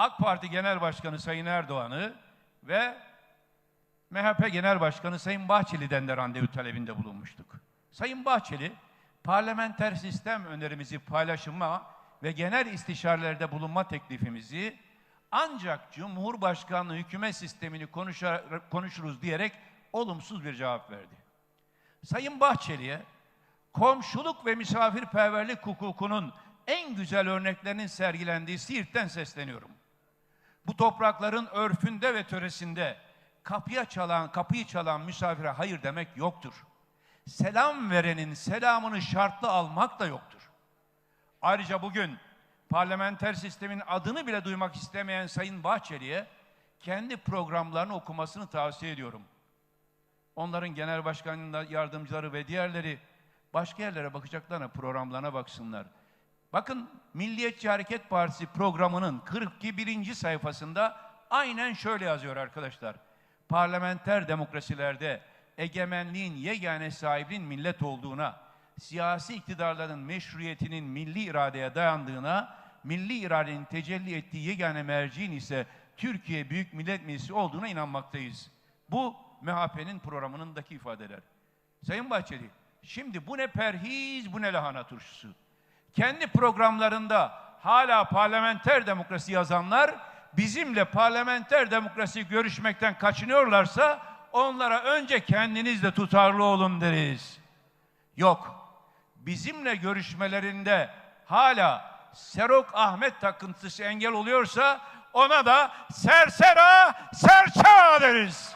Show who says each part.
Speaker 1: AK Parti Genel Başkanı Sayın Erdoğan'ı ve MHP Genel Başkanı Sayın Bahçeli'den de randevu talebinde bulunmuştuk. Sayın Bahçeli, parlamenter sistem önerimizi paylaşılma ve genel istişarelerde bulunma teklifimizi ancak Cumhurbaşkanlığı hükümet sistemini konuşa- konuşuruz diyerek olumsuz bir cevap verdi. Sayın Bahçeli'ye komşuluk ve misafirperverlik hukukunun en güzel örneklerinin sergilendiği Siirt'ten sesleniyorum. Bu toprakların örfünde ve töresinde kapıya çalan, kapıyı çalan misafire hayır demek yoktur. Selam verenin selamını şartlı almak da yoktur. Ayrıca bugün parlamenter sistemin adını bile duymak istemeyen Sayın Bahçeli'ye kendi programlarını okumasını tavsiye ediyorum. Onların genel başkanının yardımcıları ve diğerleri başka yerlere bakacaklarına programlarına baksınlar. Bakın Milliyetçi Hareket Partisi programının 41. sayfasında aynen şöyle yazıyor arkadaşlar. Parlamenter demokrasilerde egemenliğin yegane sahibinin millet olduğuna, siyasi iktidarların meşruiyetinin milli iradeye dayandığına, milli iradenin tecelli ettiği yegane merciğin ise Türkiye Büyük Millet Meclisi olduğuna inanmaktayız. Bu MHP'nin programınındaki ifadeler. Sayın Bahçeli, şimdi bu ne perhiz, bu ne lahana turşusu. Kendi programlarında hala parlamenter demokrasi yazanlar bizimle parlamenter demokrasi görüşmekten kaçınıyorlarsa onlara önce kendiniz de tutarlı olun deriz. Yok. Bizimle görüşmelerinde hala Serok Ahmet takıntısı engel oluyorsa ona da sersera serça deriz.